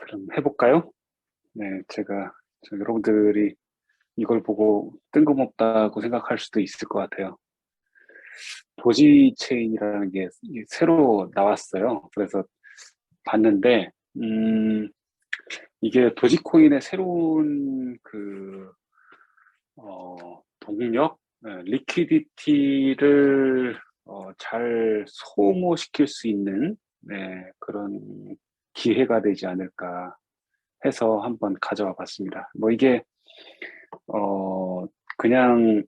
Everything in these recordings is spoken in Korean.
그럼 해볼까요? 네, 제가 저 여러분들이 이걸 보고 뜬금없다고 생각할 수도 있을 것 같아요. 도지 체인이라는 게 새로 나왔어요. 그래서 봤는데 음, 이게 도지코인의 새로운 그 어, 동력, 네, 리퀴디티를 어, 잘 소모시킬 수 있는 네, 그런 기회가 되지 않을까 해서 한번 가져와 봤습니다. 뭐 이게 어 그냥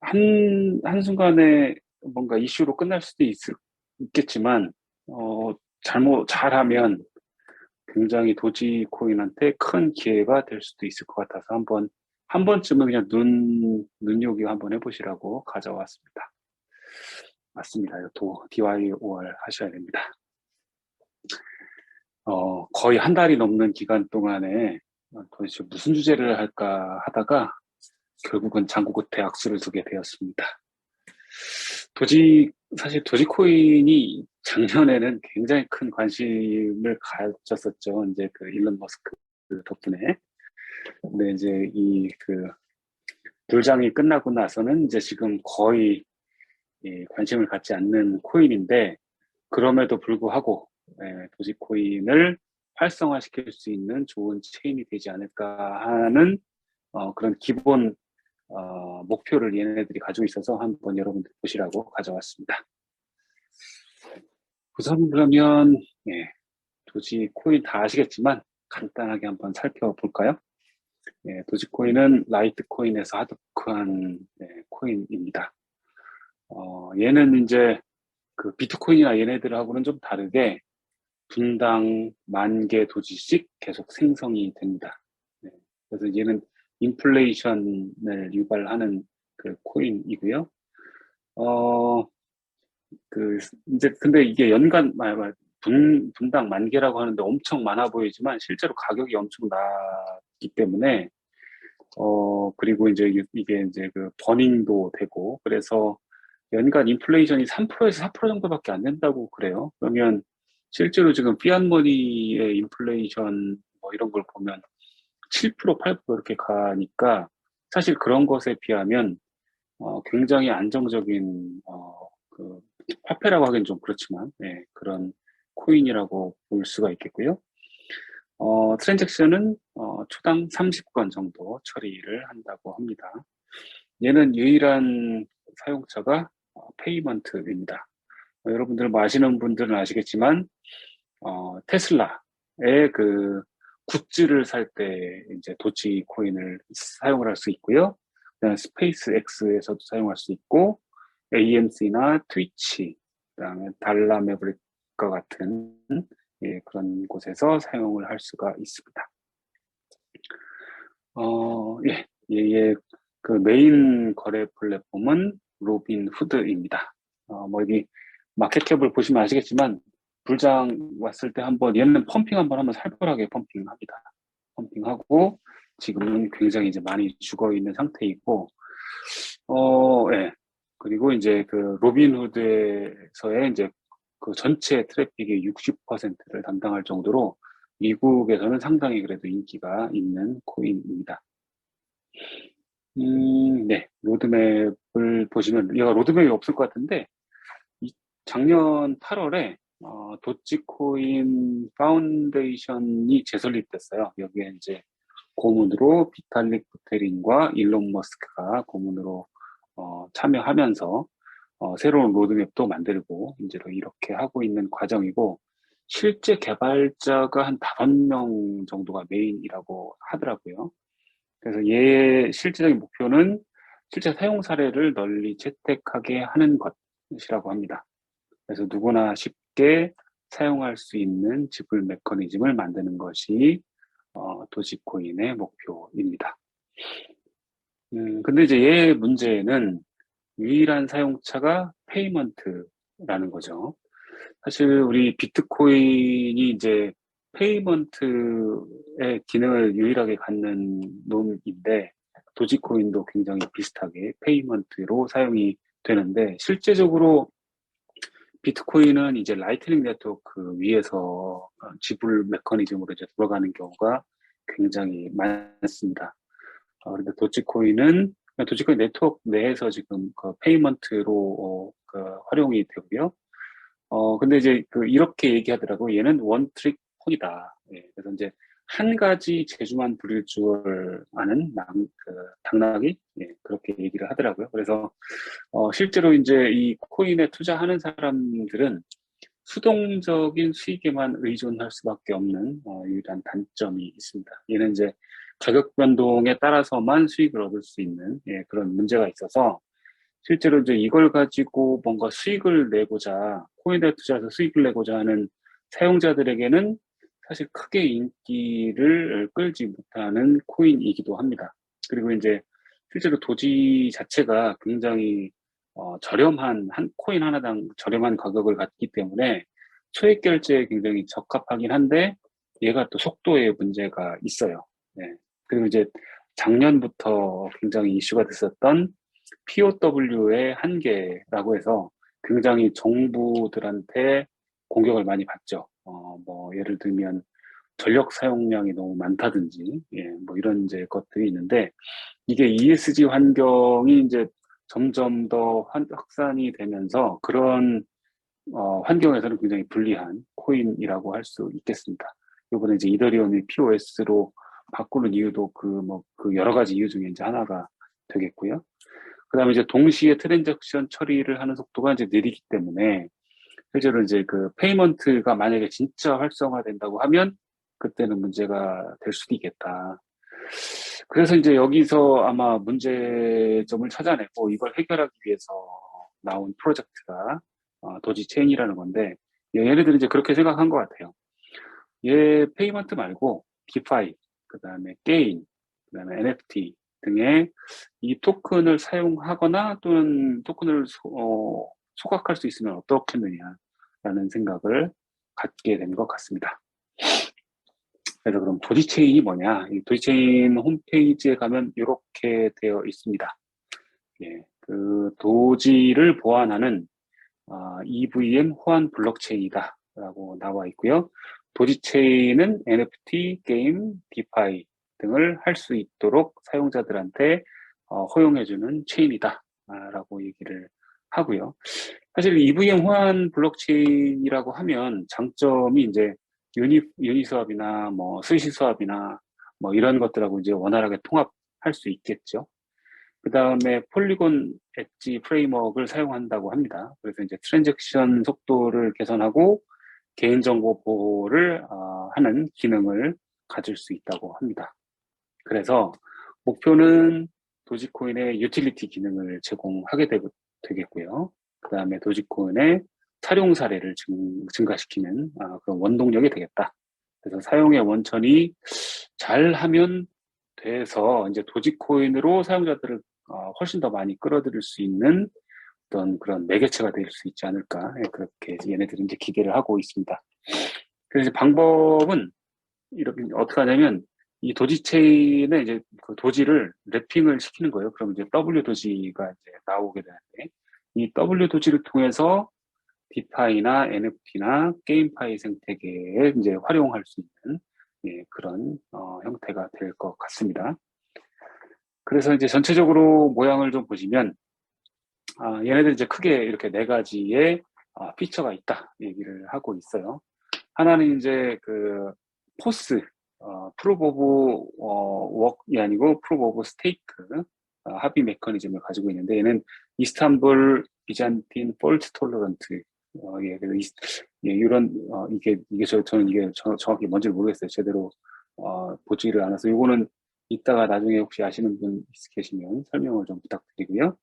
한 한순간에 뭔가 이슈로 끝날 수도 있, 있겠지만 어 잘못 잘하면 굉장히 도지코인한테 큰 기회가 될 수도 있을 것 같아서 한번 한 번쯤은 그냥 눈 눈요기 한번 해보시라고 가져왔습니다. 맞습니다. 도 DYOR 하셔야 됩니다. 어, 거의 한 달이 넘는 기간 동안에 도대체 무슨 주제를 할까 하다가 결국은 장구 끝에 악수를 두게 되었습니다. 도지, 사실 도지코인이 작년에는 굉장히 큰 관심을 가졌었죠. 이제 그 일론 머스크 덕분에. 근데 이제 이 그 불장이 끝나고 나서는 이제 지금 거의 관심을 갖지 않는 코인인데 그럼에도 불구하고 예, 도지코인을 활성화시킬 수 있는 좋은 체인이 되지 않을까 하는 어, 그런 기본 어, 목표를 얘네들이 가지고 있어서 한번 여러분들 보시라고 가져왔습니다. 우선 그러면 예, 도지코인 다 아시겠지만 간단하게 한번 살펴볼까요? 예, 도지코인은 라이트코인에서 하드코한 예, 코인입니다. 어, 얘는 이제 그 비트코인이나 얘네들하고는 좀 다르게 분당 만 개 도지씩 계속 생성이 됩니다. 네. 그래서 얘는 인플레이션을 유발하는 그 코인이고요. 어, 그, 이제, 근데 이게 연간, 분, 분당 만 개라고 하는데 엄청 많아 보이지만 실제로 가격이 엄청 낮기 때문에, 어, 그리고 이제 이게 이제 그 버닝도 되고, 그래서 연간 인플레이션이 3%에서 4% 정도밖에 안 된다고 그래요. 그러면 실제로 지금 피안머니의 인플레이션 뭐 이런 걸 보면 7% 8% 이렇게 가니까 사실 그런 것에 비하면 어, 굉장히 안정적인 어, 그 화폐라고 하기엔 좀 그렇지만 네, 그런 코인이라고 볼 수가 있겠고요. 어, 트랜잭션은 어, 초당 30건 정도 처리를 한다고 합니다. 얘는 유일한 사용자가 어, 페이먼트입니다. 어, 여러분들 뭐 아시는 분들은 아시겠지만 어, 테슬라의 그 굿즈를 살 때 이제 도치 코인을 사용을 할 수 있고요. 그다음에 스페이스 X에서도 사용할 수 있고 AMC나 트위치, 그다음에 달라 매브릭과 같은 예, 그런 곳에서 사용을 할 수가 있습니다. 어, 예, 예, 그 메인 거래 플랫폼은 로빈 후드입니다. 어, 뭐 여기 마켓캡을 보시면 아시겠지만 불장 왔을 때 한번 얘는 펌핑 한번 하면 살벌하게 펌핑합니다. 펌핑하고 지금은 굉장히 이제 많이 죽어 있는 상태이고 어, 예. 그리고 이제 그 로빈후드에서의 이제 그 전체 트래픽의 60%를 담당할 정도로 미국에서는 상당히 그래도 인기가 있는 코인입니다. 음, 네. 로드맵을 보시면, 얘가 로드맵이 없을 것 같은데, 작년 8월에 어, 도치코인 파운데이션이 재설립됐어요. 여기에 이제 고문으로 비탈릭 부테린과 일론 머스크가 고문으로 어, 참여하면서 어, 새로운 로드맵도 만들고 이제 이렇게 하고 있는 과정이고 실제 개발자가 한 다섯 명 정도가 메인이라고 하더라고요. 그래서 얘의 실질적인 목표는 실제 사용 사례를 널리 채택하게 하는 것이라고 합니다. 그래서 누구나 쉽게 사용할 수 있는 지불 메커니즘을 만드는 것이 어, 도지코인의 목표입니다. 음, 근데 이제 얘 문제는 유일한 사용차가 페이먼트라는 거죠. 사실 우리 비트코인이 이제 페이먼트의 기능을 유일하게 갖는 놈인데 도지코인도 굉장히 비슷하게 페이먼트로 사용이 되는데 실제적으로 비트코인은 이제 라이트닝 네트워크 위에서 어, 지불 메커니즘으로 이제 돌아가는 경우가 굉장히 많습니다. 어, 그런데 도치코인은 도치코인 네트워크 내에서 지금 그 페이먼트로 어, 그 활용이 되고요. 어 근데 이제 그 이렇게 얘기하더라고 얘는 원 트릭 폰이다. 예, 그래서 이제 한 가지 재주만 부릴 줄 아는 낭, 그, 당나귀 예, 그렇게 얘기를 하더라고요. 그래서 어, 실제로 이제 이 코인에 투자하는 사람들은 수동적인 수익에만 의존할 수밖에 없는 어, 유일한 단점이 있습니다. 얘는 이제 가격 변동에 따라서만 수익을 얻을 수 있는 예, 그런 문제가 있어서 실제로 이제 이걸 가지고 뭔가 수익을 내고자 코인에 투자해서 수익을 내고자 하는 사용자들에게는 사실 크게 인기를 끌지 못하는 코인이기도 합니다. 그리고 이제 실제로 도지 자체가 굉장히 어, 저렴한 한 코인 하나당 저렴한 가격을 갖기 때문에 소액 결제에 굉장히 적합하긴 한데 얘가 또 속도에 문제가 있어요. 네. 그리고 이제 작년부터 굉장히 이슈가 됐었던 POW의 한계라고 해서 굉장히 정부들한테 공격을 많이 받죠. 어, 뭐 예를 들면 전력 사용량이 너무 많다든지 예, 뭐 이런 이제 것들이 있는데 이게 ESG 환경이 이제 점점 더 확산이 되면서 그런 어, 환경에서는 굉장히 불리한 코인이라고 할 수 있겠습니다. 이번에 이제 이더리움이 POS로 바꾸는 이유도 그 뭐그 뭐, 여러 가지 이유 중에 이제 하나가 되겠고요. 그 다음에 이제 동시에 트랜잭션 처리를 하는 속도가 이제 느리기 때문에 실제로 이제 그 페이먼트가 만약에 진짜 활성화된다고 하면 그때는 문제가 될 수도 있겠다. 그래서 이제 여기서 아마 문제점을 찾아내고 이걸 해결하기 위해서 나온 프로젝트가 어, 도지 체인이라는 건데 얘네들은 이제 그렇게 생각한 것 같아요. 얘 페이먼트 말고 디파이, 그 다음에 게임, 그 다음에 NFT 등의 이 토큰을 사용하거나 또는 토큰을 소, 어, 소각할 수 있으면 어떻겠느냐라는 생각을 갖게 된 것 같습니다. 그래서 그럼 도지체인이 뭐냐? 이 도지체인 홈페이지에 가면 이렇게 되어 있습니다. 예, 그 도지를 보완하는 어, EVM 호환 블록체인이다 라고 나와 있고요. 도지체인은 NFT, 게임, 디파이 등을 할 수 있도록 사용자들한테 어, 허용해주는 체인이다 라고 얘기를 하고요. 사실 EVM 호환 블록체인이라고 하면 장점이 이제 유니, 유니스왑이나 뭐 스시스왑이나 뭐 이런 것들하고 이제 원활하게 통합할 수 있겠죠. 그 다음에 폴리곤 엣지 프레임워크를 사용한다고 합니다. 그래서 이제 트랜잭션 속도를 개선하고 개인정보 보호를 어, 하는 기능을 가질 수 있다고 합니다. 그래서 목표는 도지코인의 유틸리티 기능을 제공하게 되, 겠고요 그 다음에 도지코인의 사용 사례를 증, 가시키는 아, 그런 원동력이 되겠다. 그래서 사용의 원천이 잘 하면 돼서 이제 도지코인으로 사용자들을 어, 훨씬 더 많이 끌어들일 수 있는 어떤 그런 매개체가 될 수 있지 않을까 예, 그렇게 얘네들이 이제 기대를 하고 있습니다. 그래서 방법은 이렇게 어떻게 하냐면 이 도지 체인에 이제 그 도지를 랩핑을 시키는 거예요. 그럼 이제 W 도지가 이제 나오게 되는데 이 W 도지를 통해서 디파이나 NFT나 게임파이 생태계에 이제 활용할 수 있는 예, 그런 어, 형태가 될 것 같습니다. 그래서 이제 전체적으로 모양을 좀 보시면 아, 얘네들 이제 크게 이렇게 네 가지의 아, 피처가 있다 얘기를 하고 있어요. 하나는 이제 그 포스 어, 프로브 오브 어, 워크이 아니고 프로브 오브 스테이크 어, 합의 메커니즘을 가지고 있는데 얘는 이스탄불 비잔틴 폴트 톨러런트 어, 예, 그래서 이, 예, 이런, 어, 이게, 이게 저, 저는 이게 저, 정확히 뭔지 모르겠어요. 제대로, 어, 보지를 않아서. 이거는 이따가 나중에 혹시 아시는 분 계시면 설명을 좀 부탁드리고요.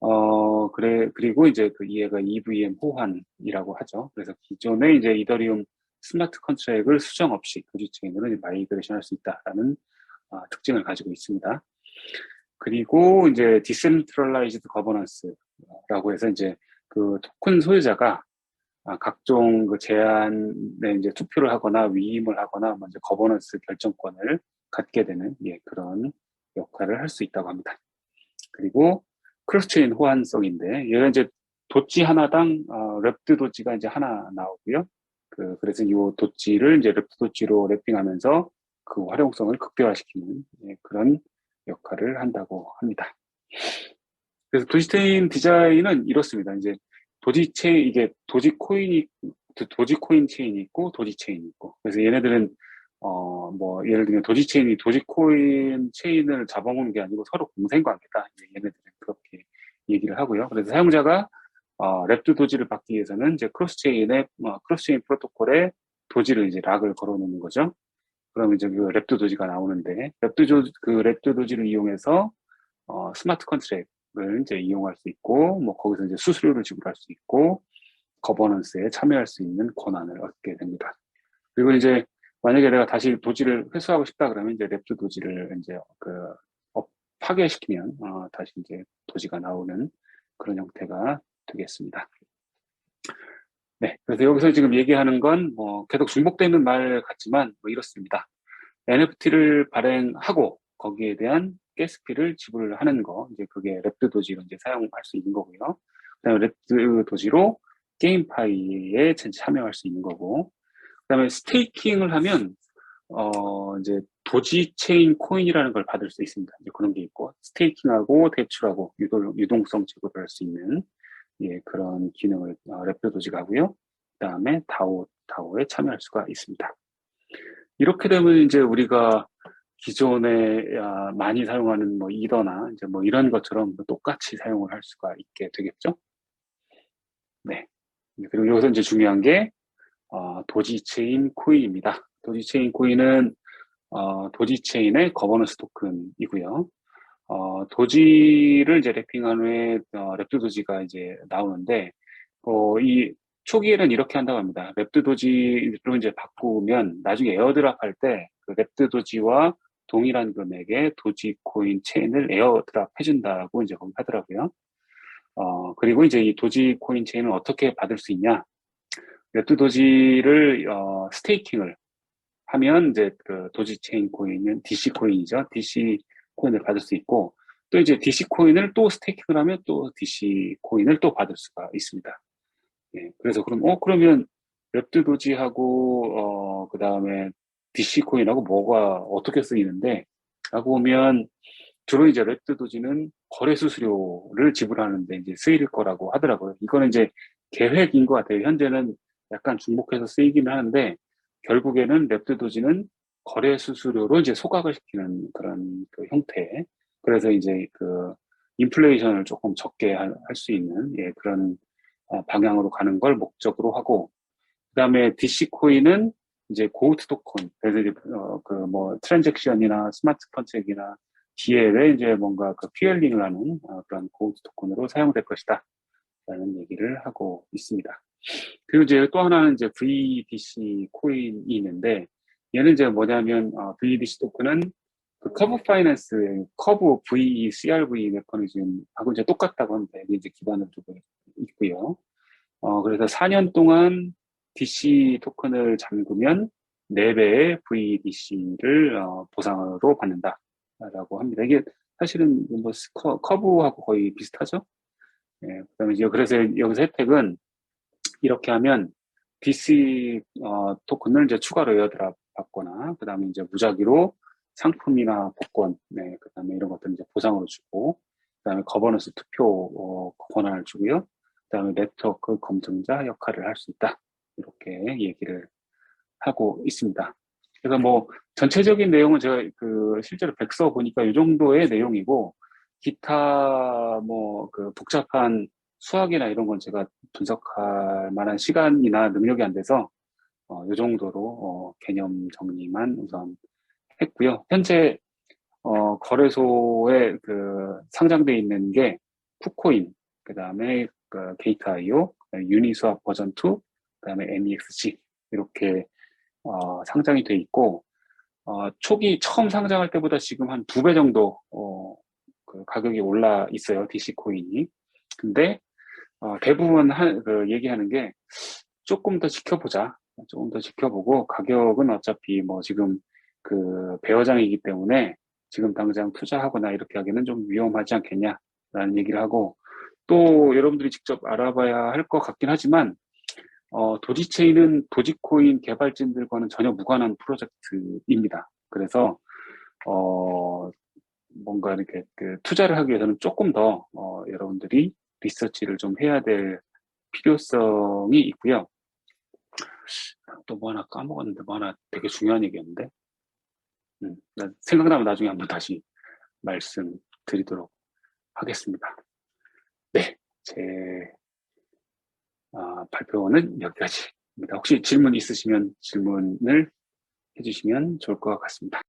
어, 그래, 그리고 이제 그 이해가 EVM 호환이라고 하죠. 그래서 기존에 이제 이더리움 스마트 컨트랙을 수정 없이 도지체인으로 마이그레이션 할 수 있다라는 어, 특징을 가지고 있습니다. 그리고 이제 디센트럴라이즈드 거버넌스라고 해서 이제 그 토큰 소유자가 아, 각종 그 제안에 이제 투표를 하거나 위임을 하거나 먼저 거버넌스 결정권을 갖게 되는 예, 그런 역할을 할 수 있다고 합니다. 그리고 크로스체인 호환성인데 얘가 이제 도지 하나당 어, 랩드 도지가 이제 하나 나오고요. 그 그래서 이 도지를 이제 랩드 도지로 랩핑하면서 그 활용성을 극대화시키는 예, 그런 역할을 한다고 합니다. 그래서 도지체인 디자인은 이렇습니다. 이제 도지체 이게 도지 코인이 도지 코인 체인이 있고 도지 체인이 있고 그래서 얘네들은 어 뭐 예를 들면 도지 체인이 도지 코인 체인을 잡아먹는 게 아니고 서로 공생 관계다. 얘네들은 그렇게 얘기를 하고요. 그래서 사용자가 어, 랩드 도지를 받기 위해서는 이제 크로스 체인의 어, 크로스 체인 프로토콜에 도지를 이제 락을 걸어놓는 거죠. 그러면 이제 그 랩드 도지가 나오는데 조, 그 랩드 도지를 이용해서 어, 스마트 컨트랙 을 이제 이용할 수 있고 뭐 거기서 이제 수수료를 지불할 수 있고 거버넌스에 참여할 수 있는 권한을 얻게 됩니다. 그리고 이제 만약에 내가 다시 도지를 회수하고 싶다 그러면 이제 랩드 도지를 이제 그 어, 파괴시키면 어, 다시 이제 도지가 나오는 그런 형태가 되겠습니다. 네, 그래서 여기서 지금 얘기하는 건 뭐 계속 중복되는 말 같지만 뭐 이렇습니다. NFT를 발행하고 거기에 대한 가스피를 지불을 하는 거, 이제 그게 랩드 도지로 이제 사용할 수 있는 거고요. 그다음에 랩드 도지로 게임파이에 참여할 수 있는 거고, 그다음에 스테이킹을 하면 어 이제 도지 체인 코인이라는 걸 받을 수 있습니다. 이제 그런 게 있고 스테이킹하고 대출하고 유도, 유동성 제고를 할 수 있는 예, 그런 기능을 어, 랩도 도지가 하고요. 그 다음에 다오, 다오에 참여할 수가 있습니다. 이렇게 되면 이제 우리가 기존에 아, 많이 사용하는 뭐 이더나 이제 뭐 이런 것처럼 똑같이 사용을 할 수가 있게 되겠죠. 네. 그리고 여기서 이제 중요한 게 어, 도지체인 코인입니다. 도지체인 코인은 어, 도지체인의 거버넌스 토큰이고요. 어, 도지를 이제 랩핑한 후에 어, 랩드 도지가 이제 나오는데 어, 이 초기에는 이렇게 한다고 합니다. 랩드 도지로 이제 바꾸면 나중에 에어드랍 할 때 그 랩드 도지와 동일한 금액의 도지 코인 체인을 에어드랍 해준다고 이제 하더라고요. 어, 그리고 이제 이 도지 코인 체인을 어떻게 받을 수 있냐? 랩드 도지를 어, 스테이킹을 하면 이제 그 도지 체인 코인은 DC 코인이죠. DC 코인을 받을 수 있고 또 이제 DC 코인을 또 스테이킹을 하면 또 DC 코인을 또 받을 수가 있습니다. 예, 그래서 그럼 어 그러면 랩드 도지하고 어 그 다음에 DC 코인하고 뭐가 어떻게 쓰이는데 라고 보면 주로 이제 랩드 도지는 거래 수수료를 지불하는데 이제 쓰일 거라고 하더라고요. 이거는 이제 계획인 것 같아요. 현재는 약간 중복해서 쓰이기는 하는데 결국에는 랩드 도지는 거래 수수료로 이제 소각을 시키는 그런 그 형태. 그래서 이제 그 인플레이션을 조금 적게 할 수 있는 예, 그런 어, 방향으로 가는 걸 목적으로 하고, 그 다음에 DC 코인은 이제 고우트 토큰, 어, 그뭐 트랜잭션이나 스마트 컨트랙이나 DL에 이제 뭔가 그 퓨얼링을 하는 어, 그런 고우트 토큰으로 사용될 것이다. 라는 얘기를 하고 있습니다. 그리고 이제 또 하나는 이제 VDC 코인이 있는데, 얘는 이제 뭐냐면 어, VDC 토큰은 그 커브 파이낸스 커브 V CRV 메커니즘하고 이제 똑같다고 합니다. 이게 이제 기반을 두고 있고요. 어, 그래서 4년 동안 DC 토큰을 잠그면 4배의 VDC를 어, 보상으로 받는다라고 합니다. 이게 사실은 뭐 커브하고 거의 비슷하죠. 예, 그다음에 이제 그래서 여기서 혜택은 이렇게 하면 DC 어, 토큰을 이제 추가로 에어드랍 받거나 그다음에 이제 무작위로 상품이나 복권, 네, 그다음에 이런 것들 이제 보상으로 주고 그다음에 거버넌스 투표 어, 권한을 주고요. 그다음에 네트워크 검증자 역할을 할 수 있다. 이렇게 얘기를 하고 있습니다. 그래서 뭐 전체적인 내용은 제가 그 실제로 백서 보니까 이 정도의 내용이고 기타 뭐 그 복잡한 수학이나 이런 건 제가 분석할 만한 시간이나 능력이 안 돼서 어, 이 정도로 어, 개념 정리만 우선 했고요. 현재 어, 거래소에 그 상장돼 있는 게 쿠코인, 그 다음에 그 게이트.io, 유니스왑 버전 2, 그 다음에 MEXC 이렇게 어, 상장이 돼 있고 어, 초기 처음 상장할 때보다 지금 한 두 배 정도 어, 그 가격이 올라 있어요 DC 코인이. 근데 어, 대부분 한, 그 얘기하는 게 조금 더 지켜보자. 조금 더 지켜보고 가격은 어차피 뭐 지금 그 배어장이기 때문에 지금 당장 투자하거나 이렇게 하기는 좀 위험하지 않겠냐라는 얘기를 하고 또 여러분들이 직접 알아봐야 할 것 같긴 하지만 어, 도지체인은 도지코인 개발진들과는 전혀 무관한 프로젝트입니다. 그래서 어, 뭔가 이렇게 그 투자를 하기 위해서는 조금 더 어, 여러분들이 리서치를 좀 해야 될 필요성이 있고요. 또 뭐 하나 까먹었는데 뭐 하나 되게 중요한 얘기였는데 음, 나- 생각나면 나중에 한번 다시 말씀드리도록 하겠습니다. 네, 제 아, 발표는 여기까지입니다. 혹시 질문 있으시면 질문을 해주시면 좋을 것 같습니다.